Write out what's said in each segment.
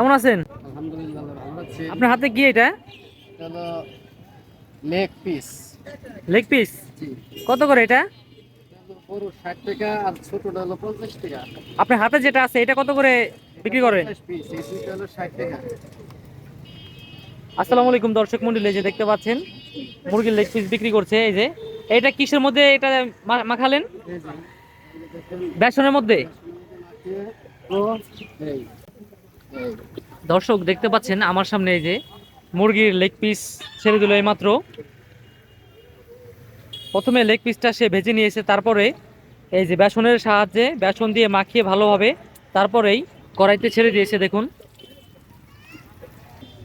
কেমন আছেন? আপনার হাতে কি এটা? Leg piece. লেগ পিস কত করে এটা? আপনার হাতে যেটা আছে এটা কত করে বিক্রি করেন আসসালামু আলাইকুম দর্শক মন্ডলী যে দেখতে পাচ্ছেন মুরগির লেগ পিস বিক্রি করছে এই যে। এটা কিসের মধ্যে এটা মা- মাখালেন? বেসনের মধ্যে। দর্শক দেখতে পাচ্ছেন আমার সামনে এই যে মুরগির লেগ পিস ছেড়ে দিল এইমাত্র। প্রথমে লেগ পিসটা সে ভেজে নিয়েছে, তারপরে এই যে বেসনের সাহায্যে বেসন দিয়ে মাখিয়ে ভালোভাবে তারপরেই কড়াইতে ছেড়ে দিয়েছে, দেখুন।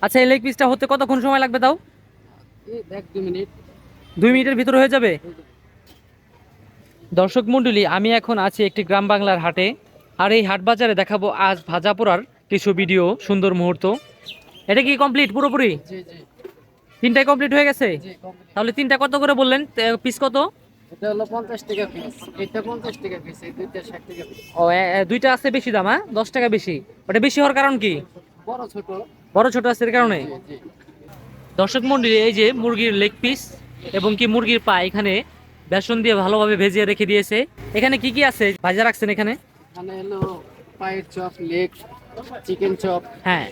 আচ্ছা এই লেগ পিসটা হতে কতক্ষণ সময় লাগবে তাও? দুই মিনিটের ভিতরে হয়ে যাবে? দর্শক মণ্ডলী, আমি এখন আছি একটি গ্রাম বাংলার হাটে। আর এই হাট বাজারে দেখাবো আজ ভাজা পোড়ার কিছু ভিডিও সুন্দর মুহূর্ত। এটা কি কমপ্লিট পুরোপুরি? তিনটাই কমপ্লিট হয়ে গেছে? তাহলে তিনটা কত করে বললেন? পিস কত? এটা হলো পঞ্চাশ টাকা পিস এটা পঞ্চাশ টাকা পিস এই দুইটা ষাট টাকা পিস ও দুইটা আছে বেশি দাম হ্যাঁ? দশ টাকা বেশি। ওটা বেশি হওয়ার কারণ কি? বড় ছোট। বড় ছোট আছে এর কারণে? দর্শক মন্ডলী এই যে মুরগির লেগ পিস এবং কি মুরগির পা এখানে বেসন দিয়ে ভালোভাবে ভেজিয়ে রেখে দিয়েছে। এখানে কি কি আছে? ভাজা রাখছেন এখানে? এখানে হলো পায়ের চপ লেগ চিকেন চপ হ্যাঁ।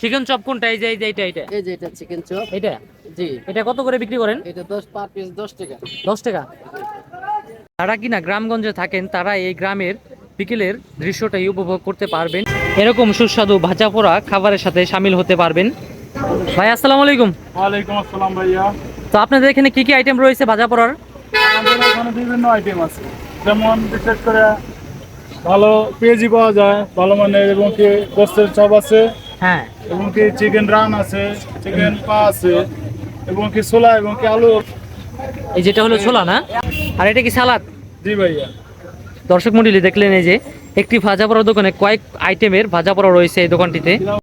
চিকেন চপ কোনটা? এই যে এই যে এইটা এইটা। এই যে এটা চিকেন চপ এটা জি। এটা কত করে বিক্রি করেন? এটা দশ পার পিস দশ টাকা। দশ টাকা। যারা কিনা গ্রামগঞ্জে থাকেন তারা এই গ্রামের বিকেলের দৃশ্যটাই উপভোগ করতে পারবেন। এরকম সুস্বাদু ভাজা পোড়া খাবারের সাথে সামিল হতে পারবেন। ভাই আসসালামু আলাইকুম। ওয়ালাইকুম আসসালাম ভাইয়া। তো আপনাদের এখানে কি কি আইটেম রয়েছে ভাজা পোড়ার? আমাদের এখানে বিভিন্ন আইটেম আছে। যেমন বিশেষ করে ভালো পেঁয়াজি পাওয়া যায় ভালো মানের এবং কি গোস্তের চপ আছে হ্যাঁ। এবং কি চিকেন রান আছে চিকেন পা আছে এবং কি ছোলা এবং কি আলু। এই যেটা হলো ছোলা না? আর এটা কি সালাদ? জি ভাইয়া। দর্শক মন্ডলী দেখলেন এই যে একটি ভাজা পড়ার দোকানে কয়েক আইটেমের ভাজা পড়া রয়েছে এই দোকানটিতে।